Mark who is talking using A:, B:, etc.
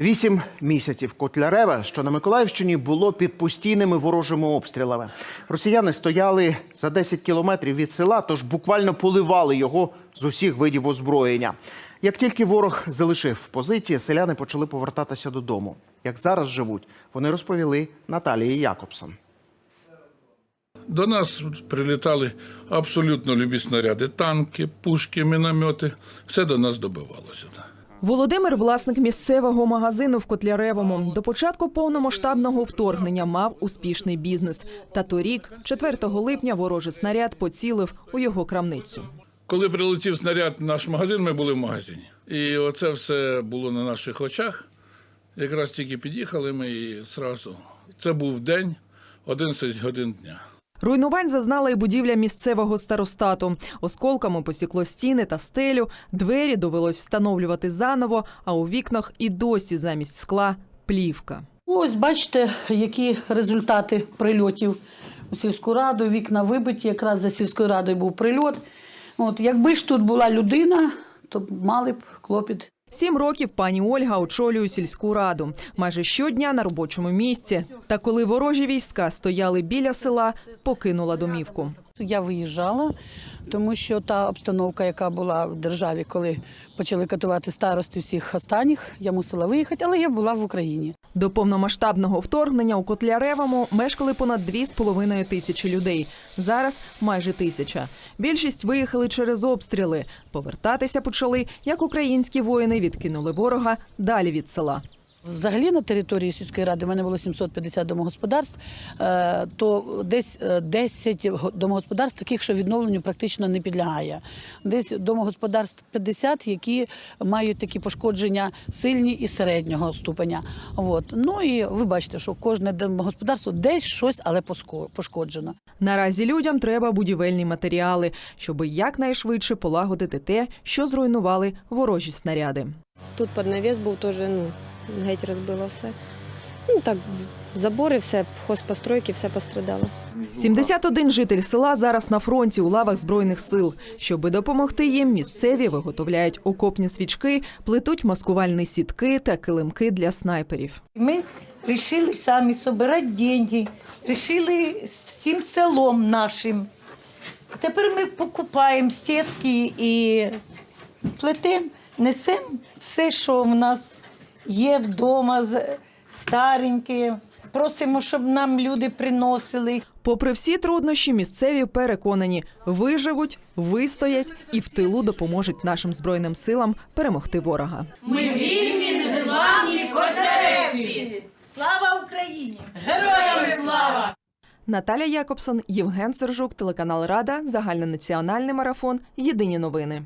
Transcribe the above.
A: Вісім місяців Котляреве, що на Миколаївщині, було під постійними ворожими обстрілами. Росіяни стояли за 10 кілометрів від села, тож буквально поливали його з усіх видів озброєння. Як тільки ворог залишив позиції, селяни почали повертатися додому. Як зараз живуть, вони розповіли Наталії Якобсон.
B: До нас прилітали абсолютно любі снаряди, танки, пушки, міномети. Все до нас добивалося.
C: Володимир, власник місцевого магазину в Котляревому, до початку повномасштабного вторгнення мав успішний бізнес. Та торік, 4 липня, ворожий снаряд поцілив у його крамницю.
B: Коли прилетів снаряд в наш магазин, ми були в магазині. І оце все було на наших очах. Якраз тільки під'їхали ми і зразу. Це був день, 11 годин дня.
C: Руйнувань зазнала і будівля місцевого старостату. Осколками посікло стіни та стелю, двері довелось встановлювати заново, а у вікнах і досі замість скла плівка.
D: Ось бачите, які результати прильотів у сільську раду. Вікна вибиті, якраз за сільською радою був прильот. От, якби ж тут була людина, то мали б клопіт.
C: Сім років пані Ольга очолює сільську раду. Майже щодня на робочому місці. Та коли ворожі війська стояли біля села, покинула домівку.
D: Я виїжджала, тому що та обстановка, яка була в державі, коли почали катувати старости всіх останніх, я мусила виїхати, але я була в Україні.
C: До повномасштабного вторгнення у Котляревому мешкали понад 2,5 тисячі людей. Зараз майже тисяча. Більшість виїхали через обстріли. Повертатися почали, як українські воїни відкинули ворога далі від села.
D: Взагалі на території сільської ради в мене було 750 домогосподарств, е, то десь е, 10 домогосподарств таких, що відновленню практично не підлягає. Десь домогосподарств 50, які мають такі пошкодження сильні і середнього ступеня. От. Ну і ви бачите, що кожне домогосподарство десь щось, але пошкоджено.
C: Наразі людям треба будівельні матеріали, щоби якнайшвидше полагодити те, що зруйнували ворожі снаряди.
E: Тут під навіс був теж, ну, геть розбило все. Ну так, забори, все, хозпостройки, все пострадало.
C: 71 житель села зараз на фронті у лавах збройних сил. Щоби допомогти їм, місцеві виготовляють окопні свічки, плетуть маскувальні сітки та килимки для снайперів.
F: Мы решили сами собирать деньги, решили з всім селом нашим. Тепер ми покупаємо сітки і плетемо, несемо все, що в нас є вдома, з- стареньке. Просимо, щоб нам люди приносили.
C: Попри всі труднощі, місцеві переконані, виживуть, вистоять і в тилу допоможуть нашим збройним силам перемогти ворога.
F: Слава Україні! Героям слава!
C: Наталя Якобсон, Євген Сержук, телеканал Рада, загальнонаціональний марафон. Єдині новини.